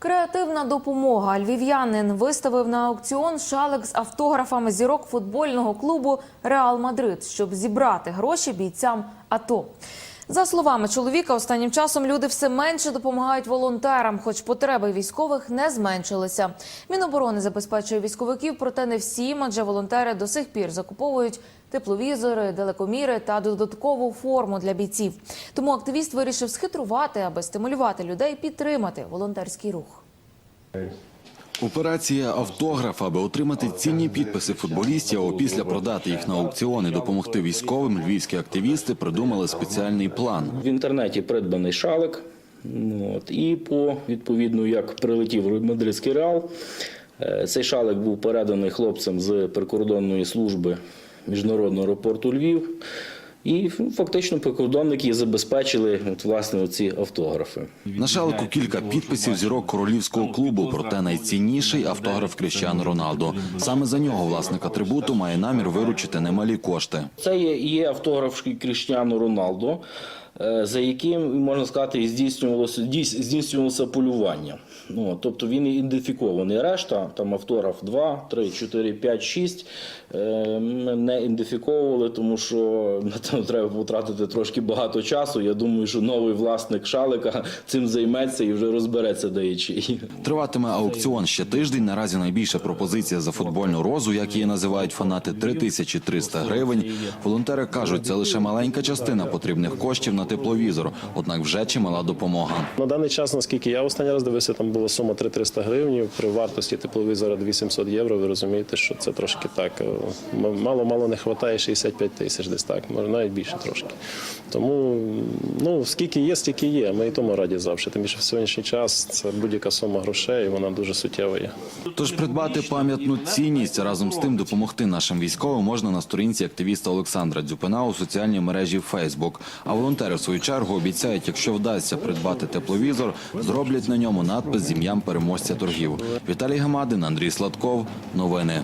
Креативна допомога. Львів'янин виставив на аукціон шалик з автографами зірок футбольного клубу Реал Мадрид, щоб зібрати гроші бійцям АТО. За словами чоловіка, останнім часом люди все менше допомагають волонтерам, хоч потреби військових не зменшилися. Міноборони забезпечує військовиків, проте не всім, адже волонтери до сих пір закуповують тепловізори, телекоміри та додаткову форму для бійців. Тому активіст вирішив схитрувати, аби стимулювати людей підтримати волонтерський рух. Операція автограф, аби отримати цінні підписи футболістів, а опісля продати їх на аукціон і допомогти військовим. Львівські активісти придумали спеціальний план. В інтернеті придбаний шалик. От, і по відповідно, як прилетів мадридський реал, е, цей шалик був переданий хлопцям з прикордонної служби міжнародного аеропорту Львів. І фактично прикордонники забезпечили от, власне ці автографи. На шалику кілька підписів зірок королівського клубу. Проте найцінніший автограф Кріщан Роналду. Саме за нього власник атрибуту має намір виручити немалі кошти. Це є, автограф Кріщану Роналдо, е, за яким можна сказати, здійснювалося дійс- здійснювалося полювання. Ну, тобто він ідентифікований. Решта, там автограф 2, 3, 4, 5, 6 е, ми не ідентифіковували, тому що на це треба потратити трошки багато часу. Я думаю, що новий власник шалика цим займеться і вже розбереться де і чиї. Триватиме аукціон ще тиждень. Наразі найбільша пропозиція за футбольну розу, як її називають фанати, 3300 гривень. Волонтери кажуть, це лише маленька частина потрібних коштів на тепловізор, однак вже чимала допомога. На даний час, наскільки я останній раз дивився, там була сума 3300 гривень. При вартості тепловізора 2700 євро. Ви розумієте, що це трошки так е, мало-мало не вистачає 65 тисяч, десь так, може навіть більше трошки. Тому ну скільки є, стільки є. Ми і тому раді завжди. Тим більше в сьогоднішній час це будь-яка сума грошей, і вона дуже суттєва є. Тож придбати пам'ятну цінність разом з тим допомогти нашим військовим можна на сторінці активіста Олександра Дзюпина у соціальній мережі Facebook. А волонтери в свою чергу обіцяють, якщо вдасться придбати тепловізор, зроблять на ньому надпис з ім'ям переможця торгів. Віталій Гамадин, Андрій Сладков. Новини.